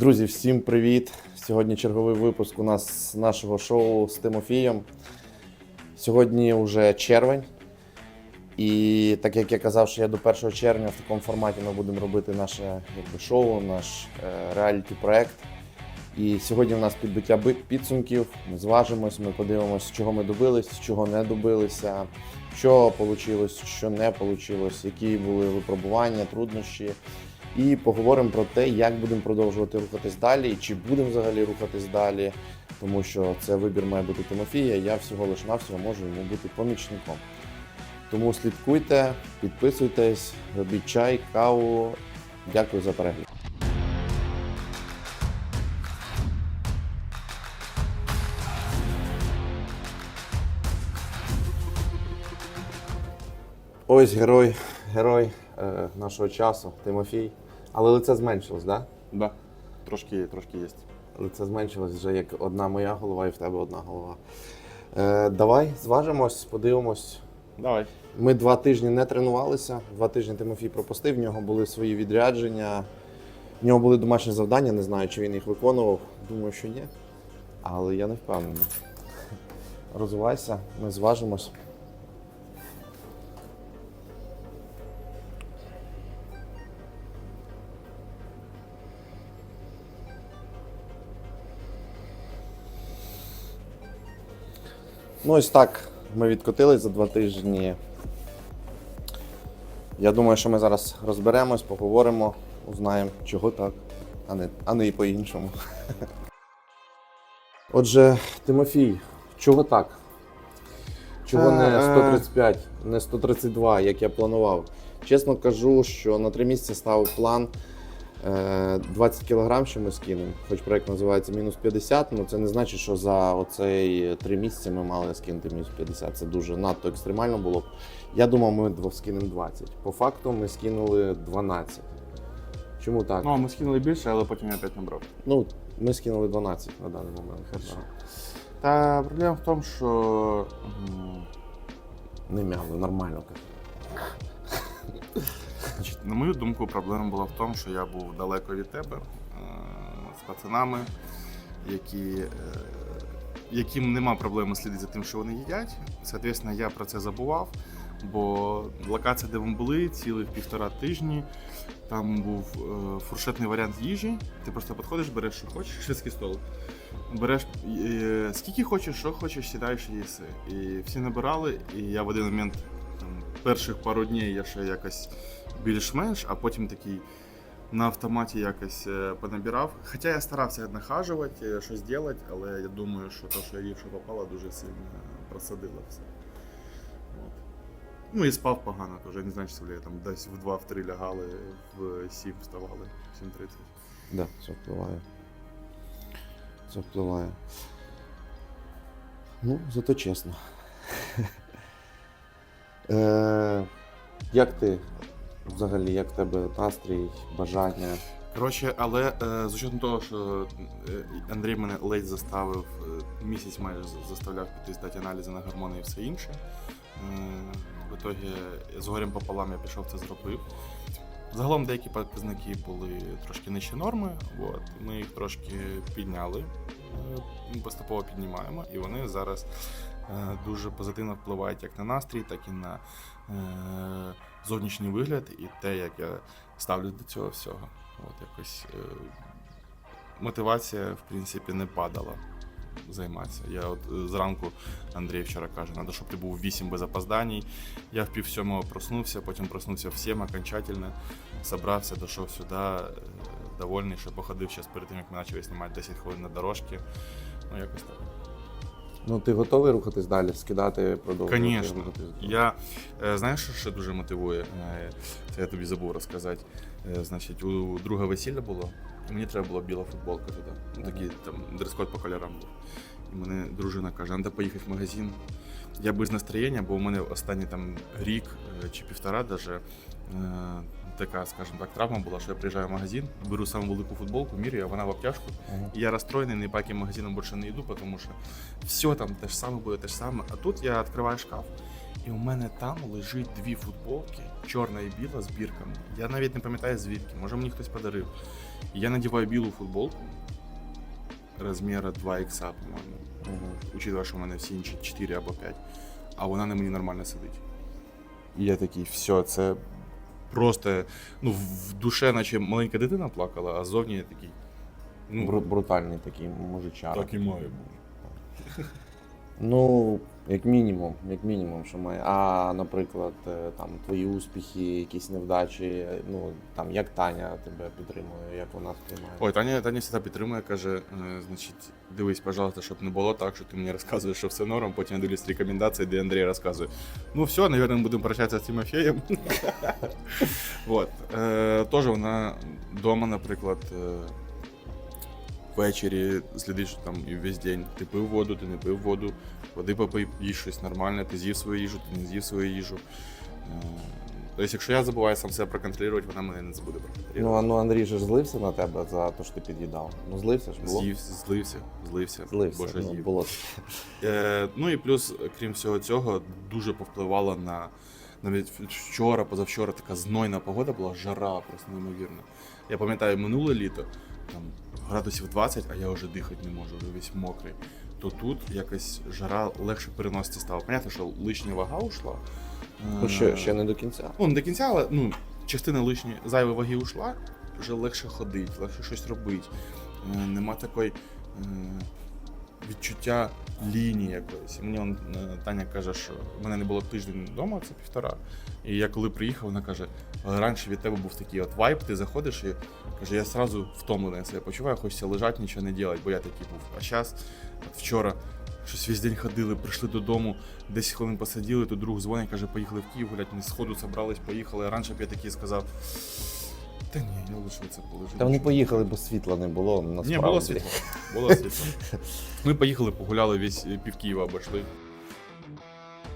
Друзі, всім привіт! Сьогодні черговий випуск у нас нашого шоу з Тимофієм. Сьогодні вже червень. І так як я казав, що я до 1 червня в такому форматі ми будемо робити наше якби, шоу, наш е, реаліті-проект. І сьогодні у нас підбиття підсумків. Ми зважимось, ми подивимося, чого ми добились, чого не добилися, що вийшло, що не вийшло, які були випробування, труднощі. І поговоримо про те, як будемо продовжувати рухатись далі, чи будемо взагалі рухатись далі, тому що це вибір має бути Тимофія. Я всього лиш навсього можу йому бути помічником. Тому слідкуйте, підписуйтесь, робіть чай, каву. Дякую за перегляд. Ось герой, герой е, нашого часу, Тимофій. Але лице зменшилось, так? Да? Да, трошки, трошки є. Лице зменшилось вже як одна моя голова і в тебе одна голова. Е, давай зважимось, подивимось. Давай. Ми два тижні не тренувалися. Два тижні Тимофій пропустив, в нього були свої відрядження. В нього були домашні завдання, не знаю, чи він їх виконував. Думаю, що ні. Але я не впевнений. Розвивайся, ми зважимось. Ну, ось так. Ми відкотились за два тижні. Я думаю, що ми зараз розберемось, поговоримо, узнаємо, чого так, а не, а не і по-іншому. Отже, Тимофій, чого так? Чого не Е, 135, не 132, як я планував? Чесно кажу, що на три місяці ставив план е, 20 кг, що ми скинемо. Хоч проект називається мінус 50, але це не значить, що за оцей три місяці ми мали скинути мінус 50. Це дуже надто екстремально було б. Я думав, ми скинемо 20. По факту ми скинули 12. Чому так? Ну, ми скинули більше, але потім я опять набрав. Ну, ми скинули 12 на даний момент. Хорошо. Та проблема в тому, що Не м'яли, нормально. Значить, на мою думку, проблема була в тому, що я був далеко від тебе е, з пацанами, які, е, яким нема проблеми слідити за тим, що вони їдять. Соответственно, я про це забував. Бо локація, де ми були, цілих півтора тижні. Там був е, фуршетний варіант їжі. Ти просто підходиш, береш, що хочеш, шведський стол. Береш скільки хочеш, що хочеш, сідаєш і їси. І всі набирали, і я в один момент перших пару днів я ще якось більш-менш, а потім такий на автоматі якось е, понабирав. Хоча я старався нахажувати, е, щось робити, але я думаю, що те, що я їв, що попало, дуже сильно просадило все. От. Ну і спав погано, теж Я не знаю, що я там десь в 2-3 лягали, в 7 вставали, в 7.30. Да, це впливає. Це впливає. Ну, зато чесно. е, як ти взагалі, як в тебе настрій, бажання? Коротше, але е, з учетом того, що е, Андрій мене ледь заставив, е, місяць майже заставляв піти здати аналізи на гормони і все інше. Е, в ітогі з горем пополам я пішов це зробив. Загалом деякі показники були трошки нижче норми, от, ми їх трошки підняли, е, поступово піднімаємо, і вони зараз дуже позитивно впливають як на настрій, так і на е, зовнішній вигляд, і те, як я ставлю до цього всього. От якось е, мотивація, в принципі, не падала займатися. Я от е, зранку Андрій вчора каже, треба, щоб ти був 8 без опозданій. Я в пів сьомого проснувся, потім проснувся в 7 окончательно, собрався, дійшов сюди, е, довольний, що походив зараз перед тим, як ми почали знімати 10 хвилин на дорожки. Ну, якось так. Ну, ти готовий рухатись далі, скидати, продовжувати? Конечно. Я е, знаєш, що ще дуже мотивує? Е, Це я тобі забув розказати. Е, Значить, у друга весілля було, і мені треба була біла футболка туди. Ну, такий там дрес-код по кольорам був. І мене дружина каже, треба поїхати в магазин. Я без настроєння, бо у мене останній там рік чи півтора даже е, така, скажімо так, травма була, що я приїжджаю в магазин, беру саму велику футболку, міряю, а вона в обтяжку. Ага. І я розстроєний, ні по яким магазинам більше не йду, тому що все там те ж саме буде те ж саме. А тут я відкриваю шкаф. І у мене там лежить дві футболки, чорна і біла з бірками. Я навіть не пам'ятаю звідки, може мені хтось подарив. Я надіваю білу футболку розміра 2 х по-моєму. Мгм. Учитывая, що в мене всі інші 4 або 5, а вона на мені нормально сидить. І я такий, все, це просто ну, в душе, наче маленька дитина плакала, а зовні я такий. Ну, Бру- брутальний такий мужичара. так і має бути. Ну, як мінімум, як мінімум, що має. А, наприклад, е, там твої успіхи, якісь невдачі, ну там як Таня тебе підтримує, як вона сприймає. Ой, Таня, Таня всегда підтримує, каже, е, значить, дивись, пожалуйста, щоб не було так, що ти мені розказуєш, що все норм, потім я дивлюсь рекомендації, де Андрій розказує. Ну все, наверное, будемо прощатися з Тимофеєм. Вот. Е, Теж вона вдома, наприклад, ввечері слідиш там і весь день. Ти пив воду, ти не пив воду, води попий, їж щось нормальне, ти з'їв свою їжу, ти не з'їв свою їжу. Е, Тобто, якщо я забуваю сам себе проконтролювати, вона мене не забуде проконтролювати. Ну, а ну Андрій же ж злився на тебе за те, що ти під'їдав. Ну, злився ж було. З'їв, злився, злився, Злився. бо що ну, з'їв. було. Е, ну і плюс, крім всього цього, дуже повпливало на навіть вчора, позавчора така знойна погода була, жара просто неймовірна. Я пам'ятаю, минуле літо, там градусів 20, а я вже дихати не можу, вже весь мокрий. То тут якось жара легше переносити стала. Понятно, що лишня вага ушла. Ну, Е, ще, ще не до кінця. Ну, не до кінця, але ну, частина лишньої зайвої ваги ушла, вже легше ходить, легше щось робити. Е, нема такої е, відчуття лінії якоїсь. Мені он, е, Таня каже, що в мене не було тиждень вдома, це півтора. І я коли приїхав, вона каже: «Але раніше від тебе був такий от вайб, ти заходиш і каже, я сразу втомлений себе почуваю, хочеться лежати, нічого не робити, бо я такий був. А зараз, вчора. Щось весь день ходили, прийшли додому, 10 хвилин посиділи, тут друг дзвонить, каже, поїхали в Київ гуляти, ми сходу зібрались, поїхали. Раніше б я такий сказав, та ні, я лише це полежу. Та вони поїхали, бо світла не було. Насправді. Ні, було світло. Було світло. Ми поїхали, погуляли весь пів Києва обійшли.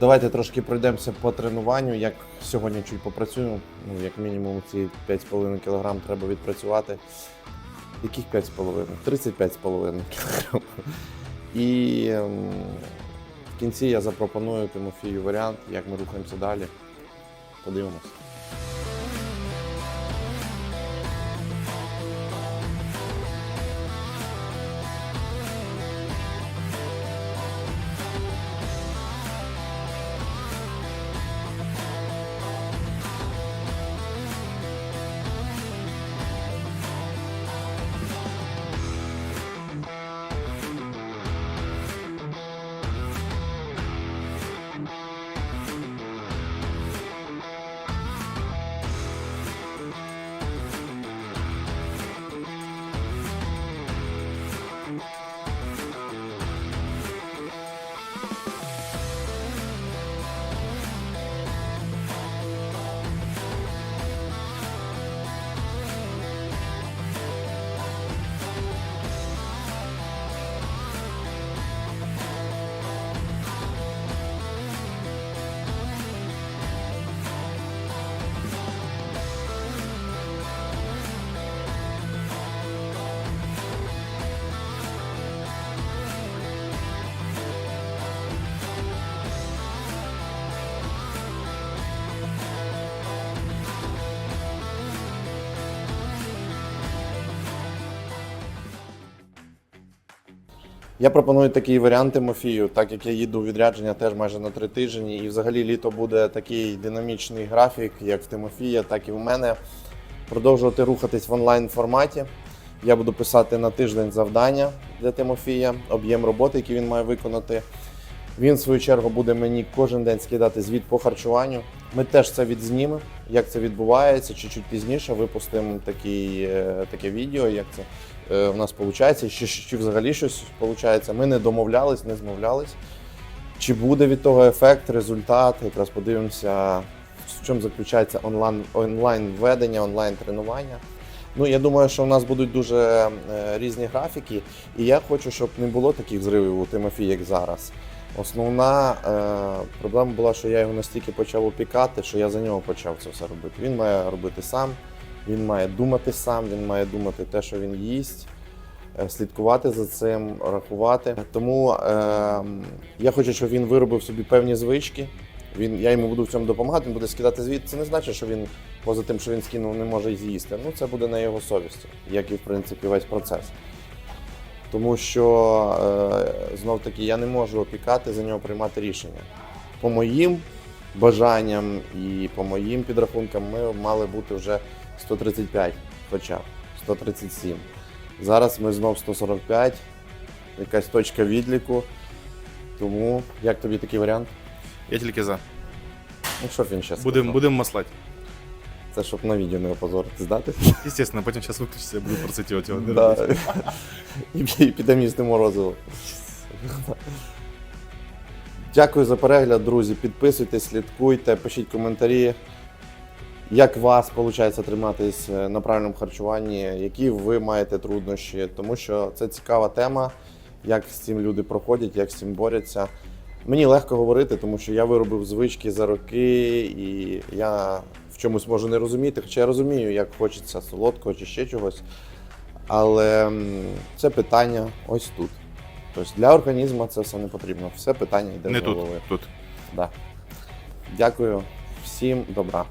Давайте трошки пройдемося по тренуванню. Як сьогодні чуть попрацюємо. Ну, як мінімум, ці 5,5 кг треба відпрацювати. Яких 5,5? 35,5 кг. І ем, в кінці я запропоную Тимофію варіант, як ми рухаємося далі. Подивимось. Я пропоную такий варіант Тимофію, так як я їду у відрядження теж майже на три тижні, і взагалі літо буде такий динамічний графік, як в Тимофія, так і в мене. Продовжувати рухатись в онлайн форматі. Я буду писати на тиждень завдання для Тимофія, об'єм роботи, який він має виконати. Він, в свою чергу, буде мені кожен день скидати звіт по харчуванню. Ми теж це відзнімемо, як це відбувається, чуть-чуть пізніше випустимо такий, е, таке відео, як це в нас виходить, чи, чи взагалі щось виходить. Ми не домовлялись, не змовлялись. Чи буде від того ефект, результат? Якраз подивимося, в чому заключається онлайн, онлайн введення, онлайн тренування. Ну, я думаю, що в нас будуть дуже е, різні графіки, і я хочу, щоб не було таких зривів у Тимофії, як зараз. Основна е, проблема була, що я його настільки почав опікати, що я за нього почав це все робити. Він має робити сам, він має думати сам, він має думати те, що він їсть, е, слідкувати за цим, рахувати. Тому е, я хочу, щоб він виробив собі певні звички, Він, я йому буду в цьому допомагати, він буде скидати звіт. Це не значить, що він поза тим, що він скинув, не може з'їсти. Ну, це буде на його совісті, як і в принципі весь процес. Тому що е, знов таки я не можу опікати за нього приймати рішення. По моїм бажанням і по моїм підрахункам ми мали бути вже 135, хоча б 137. Зараз ми знов 145, якась точка відліку. Тому як тобі такий варіант? Я тільки за. Ну що б він ще Будемо сказав? будем маслати. Це щоб на відео не опозорити, здати? Естественно, потім зараз виключиться, я буду процитувати його. не Да. І пі- і підемо їсти морозиво. Дякую за перегляд, друзі. Підписуйтесь, слідкуйте, пишіть коментарі. Як вас виходить триматись е, на правильному харчуванні, які ви маєте труднощі, тому що це цікава тема, як з цим люди проходять, як з цим борються. Мені легко говорити, тому що я виробив звички за роки, і я в чомусь можу не розуміти, хоча я розумію, як хочеться солодкого чи ще чогось. Але це питання ось тут. Тобто для організму це все не потрібно. Все питання йде Не з тут, голови. тут. Да. Дякую всім, добра.